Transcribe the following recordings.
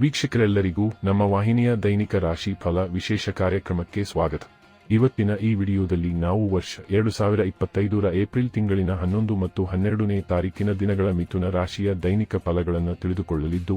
ವೀಕ್ಷಕರೆಲ್ಲರಿಗೂ ನಮ್ಮ ವಾಹಿನಿಯ ದೈನಿಕ ರಾಶಿ ಫಲ ವಿಶೇಷ ಕಾರ್ಯಕ್ರಮಕ್ಕೆ ಸ್ವಾಗತ. ಇವತ್ತಿನ ಈ ವಿಡಿಯೋದಲ್ಲಿ ನಾವು ವರ್ಷ ಎರಡು ಸಾವಿರ ಇಪ್ಪತ್ತೈದರ ಏಪ್ರಿಲ್ ತಿಂಗಳಿನ ಹನ್ನೊಂದು ಮತ್ತು ಹನ್ನೆರಡನೇ ತಾರೀಕಿನ ದಿನಗಳ ಮಿಥುನ ರಾಶಿಯ ದೈನಿಕ ಫಲಗಳನ್ನು ತಿಳಿದುಕೊಳ್ಳಲಿದ್ದು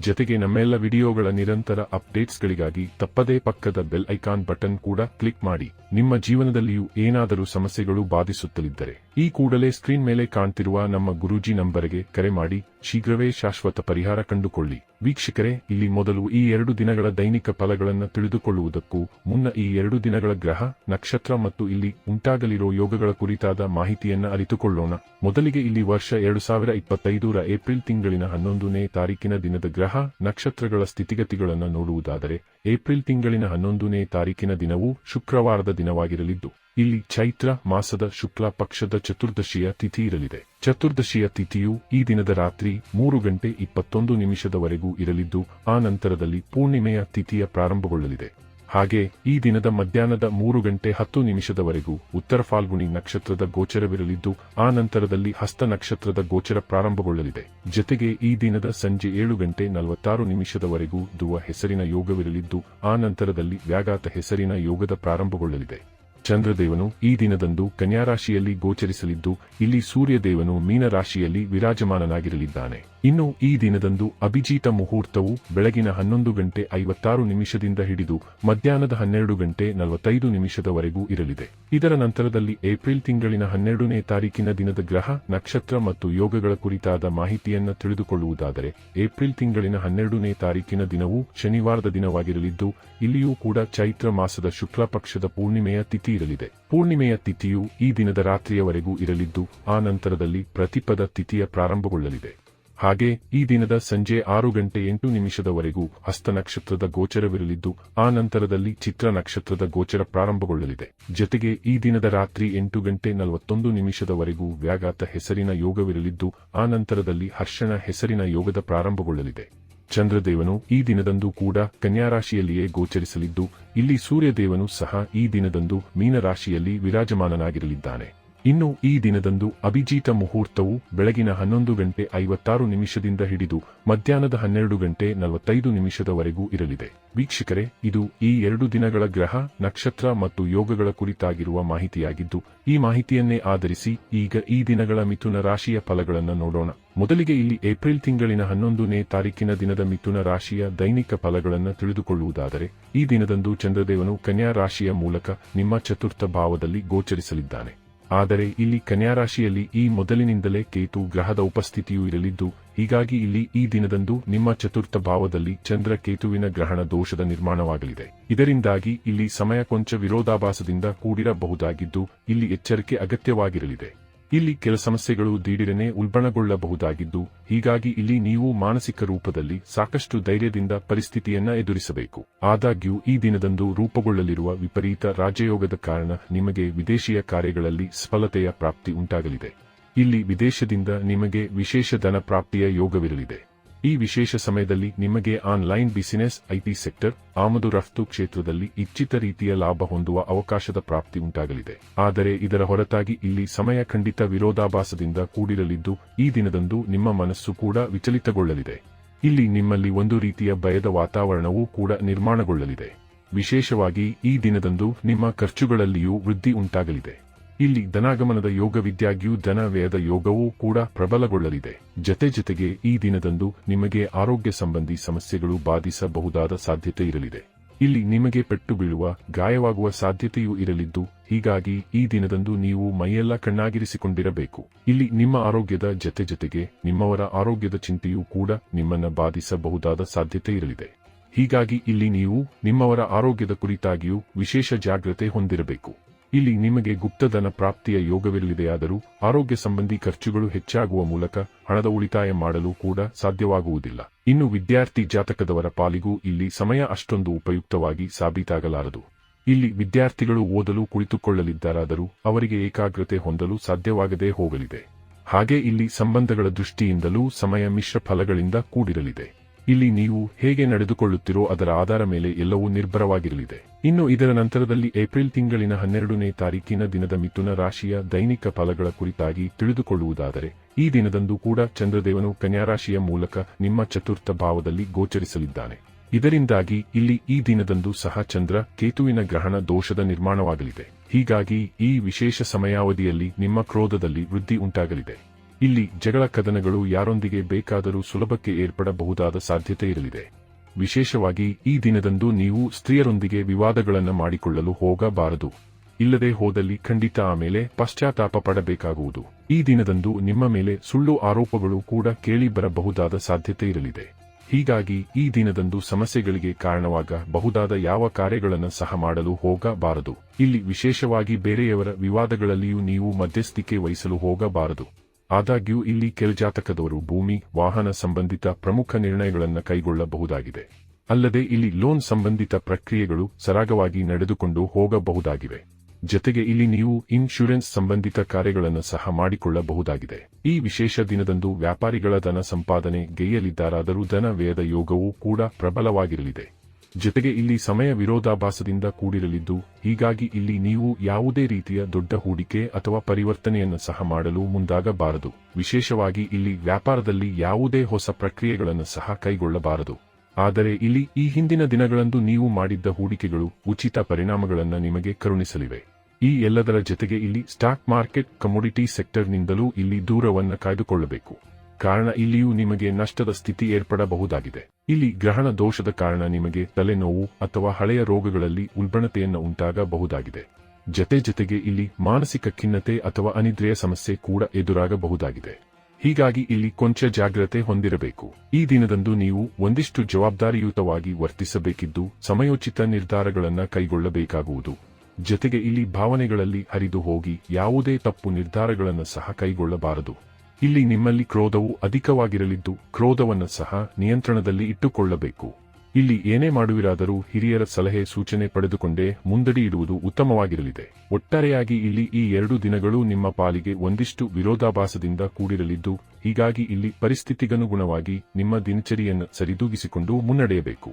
ಜೊತೆಗೆ ನಮ್ಮೆಲ್ಲ ವಿಡಿಯೋಗಳ ನಿರಂತರ ಅಪ್ಡೇಟ್ಸ್ಗಳಿಗಾಗಿ ತಪ್ಪದೇ ಪಕ್ಕದ ಬೆಲ್ ಐಕಾನ್ ಬಟನ್ ಕೂಡ ಕ್ಲಿಕ್ ಮಾಡಿ. ನಿಮ್ಮ ಜೀವನದಲ್ಲಿಯೂ ಏನಾದರೂ ಸಮಸ್ಯೆಗಳು ಬಾಧಿಸುತ್ತಲಿದ್ದರೆ. ಈ ಕೂಡಲೇ ಸ್ಕ್ರೀನ್ ಮೇಲೆ ಕಾಣ್ತಿರುವ ನಮ್ಮ ಗುರೂಜಿ ನಂಬರ್ಗೆ ಕರೆ ಮಾಡಿ, ಶೀಘ್ರವೇ ಶಾಶ್ವತ ಪರಿಹಾರ ಕಂಡುಕೊಳ್ಳಿ. ವೀಕ್ಷಕರೇ, ಇಲ್ಲಿ ಮೊದಲು ಈ ಎರಡು ದಿನಗಳ ದೈನಿಕ ಫಲಗಳನ್ನು ತಿಳಿದುಕೊಳ್ಳುವುದಕ್ಕೂ ಮುನ್ನ ಈ ಎರಡು ದಿನಗಳ ಗ್ರಹ, ನಕ್ಷತ್ರ ಮತ್ತು ಇಲ್ಲಿ ಉಂಟಾಗಲಿರೋ ಯೋಗಗಳ ಕುರಿತಾದ ಮಾಹಿತಿಯನ್ನ ಅರಿತುಕೊಳ್ಳೋಣ. ಮೊದಲಿಗೆ ಇಲ್ಲಿ ವರ್ಷ ಎರಡು ಸಾವಿರ ಇಪ್ಪತ್ತೈದರ ಏಪ್ರಿಲ್ ತಿಂಗಳಿನ ಹನ್ನೊಂದನೇ ತಾರೀಕಿನ ದಿನದ ಗ್ರಹ, ನಕ್ಷತ್ರಗಳ ಸ್ಥಿತಿಗತಿಗಳನ್ನು ನೋಡುವುದಾದರೆ, ಏಪ್ರಿಲ್ ತಿಂಗಳಿನ ಹನ್ನೊಂದನೇ ತಾರೀಕಿನ ದಿನವು ಶುಕ್ರವಾರದ ದಿನವಾಗಿರಲಿದ್ದು, ಇಲ್ಲಿ ಚೈತ್ರ ಮಾಸದ ಶುಕ್ಲ ಪಕ್ಷದ ಚತುರ್ದಶಿಯ ತಿಥಿ ಇರಲಿದೆ ಚತುರ್ದಶಿಯ ತಿಥಿಯು ಈ ದಿನದ ರಾತ್ರಿ ಮೂರು ಗಂಟೆ ಇಪ್ಪತ್ತೊಂದು ನಿಮಿಷದವರೆಗೂ ಇರಲಿದ್ದು, ಆ ನಂತರದಲ್ಲಿ ಪೂರ್ಣಿಮೆಯ ತಿಥಿಯ ಪ್ರಾರಂಭಗೊಳ್ಳಲಿದೆ. ಹಾಗೆ ಈ ದಿನದ ಮಧ್ಯಾಹ್ನದ ಮೂರು ಗಂಟೆ ಹತ್ತು ನಿಮಿಷದವರೆಗೂ ಉತ್ತರ ಫಾಲ್ಗುಣಿ ನಕ್ಷತ್ರದ ಗೋಚರವಿರಲಿದ್ದು, ಆ ನಂತರದಲ್ಲಿ ಹಸ್ತ ನಕ್ಷತ್ರದ ಗೋಚರ ಪ್ರಾರಂಭಗೊಳ್ಳಲಿದೆ. ಜೊತೆಗೆ ಈ ದಿನದ ಸಂಜೆ ಏಳು ಗಂಟೆ ನಲವತ್ತಾರು ನಿಮಿಷದವರೆಗೂ ದುವ ಹೆಸರಿನ ಯೋಗವಿರಲಿದ್ದು, ಆ ನಂತರದಲ್ಲಿ ವ್ಯಾಘಾತ ಹೆಸರಿನ ಯೋಗದ ಪ್ರಾರಂಭಗೊಳ್ಳಲಿದೆ. ಚಂದ್ರದೇವನು ಈ ದಿನದಂದು ಕನ್ಯಾರಾಶಿಯಲ್ಲಿ ಗೋಚರಿಸಲಿದ್ದು ಇಲ್ಲಿ ಸೂರ್ಯದೇವನು ಮೀನರಾಶಿಯಲ್ಲಿ ವಿರಾಜಮಾನನಾಗಿರಲಿದ್ದಾನೆ. ಇನ್ನು ಈ ದಿನದಂದು ಅಭಿಜೀತ ಮುಹೂರ್ತವು ಬೆಳಗಿನ ಹನ್ನೊಂದು ಗಂಟೆ ಐವತ್ತಾರು ನಿಮಿಷದಿಂದ ಹಿಡಿದು ಮಧ್ಯಾಹ್ನದ ಹನ್ನೆರಡು ಗಂಟೆ ನಲವತ್ತೈದು ನಿಮಿಷದವರೆಗೂ ಇರಲಿದೆ. ಇದರ ನಂತರದಲ್ಲಿ ಏಪ್ರಿಲ್ ತಿಂಗಳಿನ ಹನ್ನೆರಡನೇ ತಾರೀಕಿನ ದಿನದ ಗ್ರಹ, ನಕ್ಷತ್ರ ಮತ್ತು ಯೋಗಗಳ ಕುರಿತಾದ ಮಾಹಿತಿಯನ್ನು ತಿಳಿದುಕೊಳ್ಳುವುದಾದರೆ ಏಪ್ರಿಲ್ ತಿಂಗಳಿನ ಹನ್ನೆರಡನೇ ತಾರೀಕಿನ ದಿನವು ಶನಿವಾರದ ದಿನವಾಗಿರಲಿದ್ದು, ಇಲ್ಲಿಯೂ ಕೂಡ ಚೈತ್ರ ಮಾಸದ ಶುಕ್ಲ ಪಕ್ಷದ ಪೂರ್ಣಿಮೆಯ ತಿಥಿ ಇರಲಿದೆ. ಪೂರ್ಣಿಮೆಯ ತಿಥಿಯು ಈ ದಿನದ ರಾತ್ರಿಯವರೆಗೂ ಇರಲಿದ್ದು, ಆ ನಂತರದಲ್ಲಿ ಪ್ರತಿಪದ ತಿಥಿಯ ಪ್ರಾರಂಭಗೊಳ್ಳಲಿದೆ. ಹಾಗೆ ಈ ದಿನದ ಸಂಜೆ ಆರು ಗಂಟೆ ಎಂಟು ನಿಮಿಷದವರೆಗೂ ಹಸ್ತ ನಕ್ಷತ್ರದ ಗೋಚರವಿರಲಿದ್ದು, ಆ ನಂತರದಲ್ಲಿ ಚಿತ್ರ ನಕ್ಷತ್ರದ ಗೋಚರ ಪ್ರಾರಂಭಗೊಳ್ಳಲಿದೆ. ಜೊತೆಗೆ ಈ ದಿನದ ರಾತ್ರಿ ಎಂಟು ಗಂಟೆ ನಲವತ್ತೊಂದು ನಿಮಿಷದವರೆಗೂ ವ್ಯಾಘಾತ ಹೆಸರಿನ ಯೋಗವಿರಲಿದ್ದು, ಆ ನಂತರದಲ್ಲಿ ಹರ್ಷಣ ಹೆಸರಿನ ಯೋಗದ ಪ್ರಾರಂಭಗೊಳ್ಳಲಿದೆ. ಚಂದ್ರದೇವನು ಈ ದಿನದಂದು ಕೂಡ ಕನ್ಯಾರಾಶಿಯಲ್ಲಿಯೇ ಗೋಚರಿಸಲಿದ್ದು, ಇಲ್ಲಿ ಸೂರ್ಯದೇವನು ಸಹ ಈ ದಿನದಂದು ಮೀನರಾಶಿಯಲ್ಲಿ ವಿರಾಜಮಾನನಾಗಿರಲಿದ್ದಾನೆ. ಇನ್ನು ಈ ದಿನದಂದು ಅಭಿಜೀತ ಮುಹೂರ್ತವು ಬೆಳಗಿನ ಹನ್ನೊಂದು ಗಂಟೆ ಐವತ್ತಾರು ನಿಮಿಷದಿಂದ ಹಿಡಿದು ಮಧ್ಯಾಹ್ನದ ಹನ್ನೆರಡು ಗಂಟೆ ನಲವತ್ತೈದು ನಿಮಿಷದವರೆಗೂ ಇರಲಿದೆ. ವೀಕ್ಷಕರೇ, ಇದು ಈ ಎರಡು ದಿನಗಳ ಗ್ರಹ, ನಕ್ಷತ್ರ ಮತ್ತು ಯೋಗಗಳ ಕುರಿತಾಗಿರುವ ಮಾಹಿತಿಯಾಗಿದ್ದು, ಈ ಮಾಹಿತಿಯನ್ನೇ ಆಧರಿಸಿ ಈಗ ಈ ದಿನಗಳ ಮಿಥುನ ರಾಶಿಯ ಫಲಗಳನ್ನು ನೋಡೋಣ. ಮೊದಲಿಗೆ ಇಲ್ಲಿ ಏಪ್ರಿಲ್ ತಿಂಗಳಿನ ಹನ್ನೊಂದನೇ ತಾರೀಕಿನ ದಿನದ ಮಿಥುನ ರಾಶಿಯ ದೈನಿಕ ಫಲಗಳನ್ನು ತಿಳಿದುಕೊಳ್ಳುವುದಾದರೆ, ಈ ದಿನದಂದು ಚಂದ್ರದೇವನು ಕನ್ಯಾ ರಾಶಿಯ ಮೂಲಕ ನಿಮ್ಮ ಚತುರ್ಥ ಭಾವದಲ್ಲಿ ಗೋಚರಿಸಲಿದ್ದಾನೆ. ಆದರೆ ಇಲ್ಲಿ ಕನ್ಯಾರಾಶಿಯಲ್ಲಿ ಈ ಮೊದಲಿನಿಂದಲೇ ಕೇತು ಗ್ರಹದ ಉಪಸ್ಥಿತಿಯೂ ಇರಲಿದ್ದು, ಹೀಗಾಗಿ ಇಲ್ಲಿ ಈ ದಿನದಂದು ನಿಮ್ಮ ಚತುರ್ಥ ಭಾವದಲ್ಲಿ ಚಂದ್ರ ಕೇತುವಿನ ಗ್ರಹಣ ದೋಷದ ನಿರ್ಮಾಣವಾಗಲಿದೆ. ಇದರಿಂದಾಗಿ ಇಲ್ಲಿ ಸಮಯ ಕೊಂಚ ವಿರೋಧಾಭಾಸದಿಂದ ಕೂಡಿರಬಹುದಾಗಿದ್ದು, ಇಲ್ಲಿ ಎಚ್ಚರಿಕೆ ಅಗತ್ಯವಾಗಿರಲಿದೆ. ಇಲ್ಲಿ ಕೆಲ ಸಮಸ್ಯೆಗಳು ದಿಢೀರನೆ ಉಲ್ಬಣಗೊಳ್ಳಬಹುದಾಗಿದ್ದು, ಹೀಗಾಗಿ ಇಲ್ಲಿ ನೀವು ಮಾನಸಿಕ ರೂಪದಲ್ಲಿ ಸಾಕಷ್ಟು ಧೈರ್ಯದಿಂದ ಪರಿಸ್ಥಿತಿಯನ್ನ ಎದುರಿಸಬೇಕು. ಆದಾಗ್ಯೂ, ಈ ದಿನದಂದು ರೂಪುಗೊಳ್ಳಲಿರುವ ವಿಪರೀತ ರಾಜಯೋಗದ ಕಾರಣ ನಿಮಗೆ ವಿದೇಶಿಯ ಕಾರ್ಯಗಳಲ್ಲಿ ಸಫಲತೆಯ ಪ್ರಾಪ್ತಿ ಉಂಟಾಗಲಿದೆ. ಇಲ್ಲಿ ವಿದೇಶದಿಂದ ನಿಮಗೆ ವಿಶೇಷ ಧನ ಪ್ರಾಪ್ತಿಯ ಯೋಗವಿರಲಿದೆ. ಈ ವಿಶೇಷ ಸಮಯದಲ್ಲಿ ನಿಮಗೆ ಆನ್ಲೈನ್ ಬಿಸಿನೆಸ್ ಐಟಿ ಸೆಕ್ಟರ್, ಆಮದು ರಫ್ತು ಕ್ಷೇತ್ರದಲ್ಲಿ ಇಚ್ಛಿತ ರೀತಿಯ ಲಾಭ ಹೊಂದುವ ಅವಕಾಶದ ಪ್ರಾಪ್ತಿ ಉಂಟಾಗಲಿದೆ. ಆದರೆ ಇದರ ಹೊರತಾಗಿ ಇಲ್ಲಿ ಸಮಯ ಖಂಡಿತ ವಿರೋಧಾಭಾಸದಿಂದ ಕೂಡಿರಲಿದ್ದು, ಈ ದಿನದಂದು ನಿಮ್ಮ ಮನಸ್ಸು ಕೂಡ ವಿಚಲಿತಗೊಳ್ಳಲಿದೆ. ಇಲ್ಲಿ ನಿಮ್ಮಲ್ಲಿ ಒಂದು ರೀತಿಯ ಭಯದ ವಾತಾವರಣವೂ ಕೂಡ ನಿರ್ಮಾಣಗೊಳ್ಳಲಿದೆ. ವಿಶೇಷವಾಗಿ ಈ ದಿನದಂದು ನಿಮ್ಮ ಖರ್ಚುಗಳಲ್ಲಿಯೂ ವೃದ್ಧಿ ಉಂಟಾಗಲಿದೆ. ಇಲ್ಲಿ ಧನಾಗಮನದ ಯೋಗವಿದ್ಯಾಗಿಯೂ ಧನ ಯೋಗವೂ ಕೂಡ ಪ್ರಬಲಗೊಳ್ಳಲಿದೆ. ಜತೆ ಜತೆಗೆ ಈ ದಿನದಂದು ನಿಮಗೆ ಆರೋಗ್ಯ ಸಂಬಂಧಿ ಸಮಸ್ಯೆಗಳು ಬಾಧಿಸಬಹುದಾದ ಸಾಧ್ಯತೆ ಇರಲಿದೆ. ಇಲ್ಲಿ ನಿಮಗೆ ಪೆಟ್ಟು ಬೀಳುವ, ಗಾಯವಾಗುವ ಸಾಧ್ಯತೆಯೂ ಇರಲಿದ್ದು, ಹೀಗಾಗಿ ಈ ದಿನದಂದು ನೀವು ಮೈಯೆಲ್ಲ ಕಣ್ಣಾಗಿರಿಸಿಕೊಂಡಿರಬೇಕು. ಇಲ್ಲಿ ನಿಮ್ಮ ಆರೋಗ್ಯದ ಜತೆ ಜತೆಗೆ ನಿಮ್ಮವರ ಆರೋಗ್ಯದ ಚಿಂತೆಯೂ ಕೂಡ ನಿಮ್ಮನ್ನ ಬಾಧಿಸಬಹುದಾದ ಸಾಧ್ಯತೆ ಇರಲಿದೆ. ಹೀಗಾಗಿ ಇಲ್ಲಿ ನೀವು ನಿಮ್ಮವರ ಆರೋಗ್ಯದ ಕುರಿತಾಗಿಯೂ ವಿಶೇಷ ಜಾಗ್ರತೆ ಹೊಂದಿರಬೇಕು. ಇಲ್ಲಿ ನಿಮಗೆ ಗುಪ್ತಧನ ಪ್ರಾಪ್ತಿಯ ಯೋಗವಿರಲಿದೆಯಾದರೂ ಆರೋಗ್ಯ ಸಂಬಂಧಿ ಖರ್ಚುಗಳು ಹೆಚ್ಚಾಗುವ ಮೂಲಕ ಹಣದ ಉಳಿತಾಯ ಮಾಡಲು ಕೂಡ ಸಾಧ್ಯವಾಗುವುದಿಲ್ಲ. ಇನ್ನು ವಿದ್ಯಾರ್ಥಿ ಜಾತಕದವರ ಪಾಲಿಗೂ ಇಲ್ಲಿ ಸಮಯ ಅಷ್ಟೊಂದು ಉಪಯುಕ್ತವಾಗಿ ಸಾಬೀತಾಗಲಾರದು. ಇಲ್ಲಿ ವಿದ್ಯಾರ್ಥಿಗಳು ಓದಲು ಕುಳಿತುಕೊಳ್ಳಲಿದ್ದಾರಾದರೂ ಅವರಿಗೆ ಏಕಾಗ್ರತೆ ಹೊಂದಲು ಸಾಧ್ಯವಾಗದೇ ಹೋಗಲಿದೆ. ಹಾಗೆ ಇಲ್ಲಿ ಸಂಬಂಧಗಳ ದೃಷ್ಟಿಯಿಂದಲೂ ಸಮಯ ಮಿಶ್ರ ಫಲಗಳಿಂದ ಕೂಡಿರಲಿದೆ. ಇಲ್ಲಿ ನೀವು ಹೇಗೆ ನಡೆದುಕೊಳ್ಳುತ್ತಿರೋ ಅದರ ಆಧಾರ ಮೇಲೆ ಎಲ್ಲವೂ ನಿರ್ಭರವಾಗಿರಲಿದೆ. ಇನ್ನು ಇದರ ನಂತರದಲ್ಲಿ ಏಪ್ರಿಲ್ ತಿಂಗಳಿನ ಹನ್ನೆರಡನೇ ತಾರೀಕಿನ ದಿನದ ಮಿಥುನ ರಾಶಿಯ ದೈನಿಕ ಫಲಗಳ ಕುರಿತಾಗಿ ತಿಳಿದುಕೊಳ್ಳುವುದಾದರೆ, ಈ ದಿನದಂದು ಕೂಡ ಚಂದ್ರದೇವನು ಕನ್ಯಾರಾಶಿಯ ಮೂಲಕ ನಿಮ್ಮ ಚತುರ್ಥ ಭಾವದಲ್ಲಿ ಗೋಚರಿಸಲಿದ್ದಾನೆ. ಇದರಿಂದಾಗಿ ಇಲ್ಲಿ ಈ ದಿನದಂದು ಸಹ ಚಂದ್ರ ಕೇತುವಿನ ಗ್ರಹಣ ದೋಷದ ನಿರ್ಮಾಣವಾಗಲಿದೆ. ಹೀಗಾಗಿ ಈ ವಿಶೇಷ ಸಮಯಾವಧಿಯಲ್ಲಿ ನಿಮ್ಮ ಕ್ರೋಧದಲ್ಲಿ ವೃದ್ಧಿ ಉಂಟಾಗಲಿದೆ. ಇಲ್ಲಿ ಜಗಳ ಕದನಗಳು ಯಾರೊಂದಿಗೆ ಬೇಕಾದರೂ ಸುಲಭಕ್ಕೆ ಏರ್ಪಡಬಹುದಾದ ಸಾಧ್ಯತೆ ಇರಲಿದೆ. ವಿಶೇಷವಾಗಿ ಈ ದಿನದಂದು ನೀವು ಸ್ತ್ರೀಯರೊಂದಿಗೆ ವಿವಾದಗಳನ್ನು ಮಾಡಿಕೊಳ್ಳಲು ಹೋಗಬಾರದು. ಇಲ್ಲದೆ ಹೋದಲ್ಲಿ ಖಂಡಿತ ಆಮೇಲೆ ಪಶ್ಚಾತ್ತಾಪ ಪಡಬೇಕಾಗುವುದು. ಈ ದಿನದಂದು ನಿಮ್ಮ ಮೇಲೆ ಸುಳ್ಳು ಆರೋಪಗಳು ಕೂಡ ಕೇಳಿ ಬರಬಹುದಾದ ಸಾಧ್ಯತೆ ಇರಲಿದೆ. ಹೀಗಾಗಿ ಈ ದಿನದಂದು ಸಮಸ್ಯೆಗಳಿಗೆ ಕಾರಣವಾಗಬಹುದಾದ ಯಾವ ಕಾರ್ಯಗಳನ್ನು ಸಹ ಮಾಡಲು ಹೋಗಬಾರದು. ಇಲ್ಲಿ ವಿಶೇಷವಾಗಿ ಬೇರೆಯವರ ವಿವಾದಗಳಲ್ಲಿಯೂ ನೀವು ಮಧ್ಯಸ್ಥಿಕೆ ವಹಿಸಲು ಹೋಗಬಾರದು. ಆದಾಗ್ಯೂ ಇಲ್ಲಿ ಕೆಲಜಾತಕದವರು ಭೂಮಿ, ವಾಹನ ಸಂಬಂಧಿತ ಪ್ರಮುಖ ನಿರ್ಣಯಗಳನ್ನು ಕೈಗೊಳ್ಳಬಹುದಾಗಿದೆ. ಅಲ್ಲದೆ ಇಲ್ಲಿ ಲೋನ್ ಸಂಬಂಧಿತ ಪ್ರಕ್ರಿಯೆಗಳು ಸರಾಗವಾಗಿ ನಡೆದುಕೊಂಡು ಹೋಗಬಹುದಾಗಿವೆ. ಜೊತೆಗೆ ಇಲ್ಲಿ ನೀವು ಇನ್ಶೂರೆನ್ಸ್ ಸಂಬಂಧಿತ ಕಾರ್ಯಗಳನ್ನು ಸಹ ಮಾಡಿಕೊಳ್ಳಬಹುದಾಗಿದೆ. ಈ ವಿಶೇಷ ದಿನದಂದು ವ್ಯಾಪಾರಿಗಳ ಧನ ಸಂಪಾದನೆ ಗೆಯ್ಯಲಿದ್ದಾರಾದರೂ ಧನ ವ್ಯಯದ ಯೋಗವೂ ಕೂಡ ಪ್ರಬಲವಾಗಿರಲಿದೆ. ಜೊತೆಗೆ ಇಲ್ಲಿ ಸಮಯ ವಿರೋಧಾಭಾಸದಿಂದ ಕೂಡಿರಲಿದ್ದು, ಹೀಗಾಗಿ ಇಲ್ಲಿ ನೀವು ಯಾವುದೇ ರೀತಿಯ ದೊಡ್ಡ ಹೂಡಿಕೆ ಅಥವಾ ಪರಿವರ್ತನೆಯನ್ನು ಸಹ ಮಾಡಲು ಮುಂದಾಗಬಾರದು. ವಿಶೇಷವಾಗಿ ಇಲ್ಲಿ ವ್ಯಾಪಾರದಲ್ಲಿ ಯಾವುದೇ ಹೊಸ ಪ್ರಕ್ರಿಯೆಗಳನ್ನು ಸಹ ಕೈಗೊಳ್ಳಬಾರದು. ಆದರೆ ಇಲ್ಲಿ ಈ ಹಿಂದಿನ ದಿನಗಳಂದು ನೀವು ಮಾಡಿದ್ದ ಹೂಡಿಕೆಗಳು ಉಚಿತ ಪರಿಣಾಮಗಳನ್ನು ನಿಮಗೆ ಕರುಣಿಸಲಿವೆ. ಈ ಎಲ್ಲದರ ಜೊತೆಗೆ ಇಲ್ಲಿ ಸ್ಟಾಕ್ ಮಾರ್ಕೆಟ್ ಕಮೋಡಿಟಿ ಸೆಕ್ಟರ್ನಿಂದಲೂ ಇಲ್ಲಿ ದೂರವನ್ನು ಕಾಯ್ದುಕೊಳ್ಳಬೇಕು. ಕಾರಣ ಇಲ್ಲಿಯೂ ನಿಮಗೆ ನಷ್ಟದ ಸ್ಥಿತಿ ಏರ್ಪಡಬಹುದಾಗಿದೆ. ಇಲ್ಲಿ ಗ್ರಹಣ ದೋಷದ ಕಾರಣ ನಿಮಗೆ ತಲೆನೋವು ಅಥವಾ ಹಳೆಯ ರೋಗಗಳಲ್ಲಿ ಉಲ್ಬಣತೆಯನ್ನು ಉಂಟಾಗಬಹುದಾಗಿದೆ. ಜತೆ ಜತೆಗೆ ಇಲ್ಲಿ ಮಾನಸಿಕ ಖಿನ್ನತೆ ಅಥವಾ ಅನಿದ್ರೆಯ ಸಮಸ್ಯೆ ಕೂಡ ಎದುರಾಗಬಹುದಾಗಿದೆ. ಹೀಗಾಗಿ ಇಲ್ಲಿ ಕೊಂಚ ಜಾಗ್ರತೆ ಹೊಂದಿರಬೇಕು. ಈ ದಿನದಂದು ನೀವು ಒಂದಿಷ್ಟು ಜವಾಬ್ದಾರಿಯುತವಾಗಿ ವರ್ತಿಸಬೇಕಿದ್ದು ಸಮಯೋಚಿತ ನಿರ್ಧಾರಗಳನ್ನು ಕೈಗೊಳ್ಳಬೇಕಾಗುವುದು. ಜತೆಗೆ ಇಲ್ಲಿ ಭಾವನೆಗಳಲ್ಲಿ ಹರಿದು ಹೋಗಿ ಯಾವುದೇ ತಪ್ಪು ನಿರ್ಧಾರಗಳನ್ನು ಸಹ ಕೈಗೊಳ್ಳಬಾರದು. ಇಲ್ಲಿ ನಿಮ್ಮಲ್ಲಿ ಕ್ರೋಧವು ಅಧಿಕವಾಗಿರಲಿದ್ದು ಕ್ರೋಧವನ್ನು ಸಹ ನಿಯಂತ್ರಣದಲ್ಲಿ ಇಟ್ಟುಕೊಳ್ಳಬೇಕು. ಇಲ್ಲಿ ಏನೇ ಮಾಡುವಿರಾದರೂ ಹಿರಿಯರ ಸಲಹೆ ಸೂಚನೆ ಪಡೆದುಕೊಂಡೇ ಮುಂದಡಿ ಇಡುವುದು ಉತ್ತಮವಾಗಿರಲಿದೆ. ಒಟ್ಟಾರೆಯಾಗಿ ಇಲ್ಲಿ ಈ ಎರಡು ದಿನಗಳು ನಿಮ್ಮ ಪಾಲಿಗೆ ಒಂದಿಷ್ಟು ವಿರೋಧಾಭಾಸದಿಂದ ಕೂಡಿರಲಿದ್ದು, ಹೀಗಾಗಿ ಇಲ್ಲಿ ಪರಿಸ್ಥಿತಿಗನುಗುಣವಾಗಿ ನಿಮ್ಮ ದಿನಚರಿಯನ್ನು ಸರಿದೂಗಿಸಿಕೊಂಡು ಮುನ್ನಡೆಯಬೇಕು.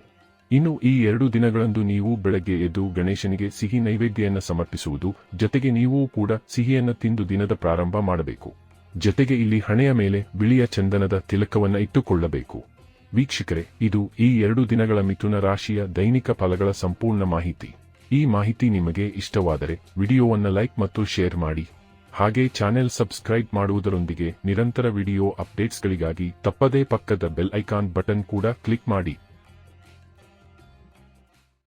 ಇನ್ನು ಈ ಎರಡು ದಿನಗಳಂದು ನೀವು ಬೆಳಗ್ಗೆ ಎದ್ದು ಗಣೇಶನಿಗೆ ಸಿಹಿ ನೈವೇದ್ಯವನ್ನು ಸಮರ್ಪಿಸುವುದು, ಜೊತೆಗೆ ನೀವೂ ಕೂಡ ಸಿಹಿಯನ್ನು ತಿಂದು ದಿನದ ಪ್ರಾರಂಭ ಮಾಡಬೇಕು. ಜೊತೆಗೆ ಇಲ್ಲಿ ಹಣೆಯ ಮೇಲೆ ಬಿಳಿಯ ಚಂದನದ ತಿಲಕವನ್ನ ಇಟ್ಟುಕೊಳ್ಳಬೇಕು. ವೀಕ್ಷಕರೇ, ಇದು ಈ ಎರಡು ದಿನಗಳ ಮಿಥುನ ರಾಶಿಯ ದೈನಿಕ ಫಲಗಳ ಸಂಪೂರ್ಣ ಮಾಹಿತಿ. ಈ ಮಾಹಿತಿ ನಿಮಗೆ ಇಷ್ಟವಾದರೆ ವಿಡಿಯೋವನ್ನು ಲೈಕ್ ಮತ್ತು ಶೇರ್ ಮಾಡಿ. ಹಾಗೆ ಚಾನೆಲ್ ಸಬ್ಸ್ಕ್ರೈಬ್ ಮಾಡುವುದರೊಂದಿಗೆ ನಿರಂತರ ವಿಡಿಯೋ ಅಪ್ಡೇಟ್ಸ್ಗಳಿಗಾಗಿ ತಪ್ಪದೇ ಪಕ್ಕದ ಬೆಲ್ ಐಕಾನ್ ಬಟನ್ ಕೂಡ ಕ್ಲಿಕ್ ಮಾಡಿ.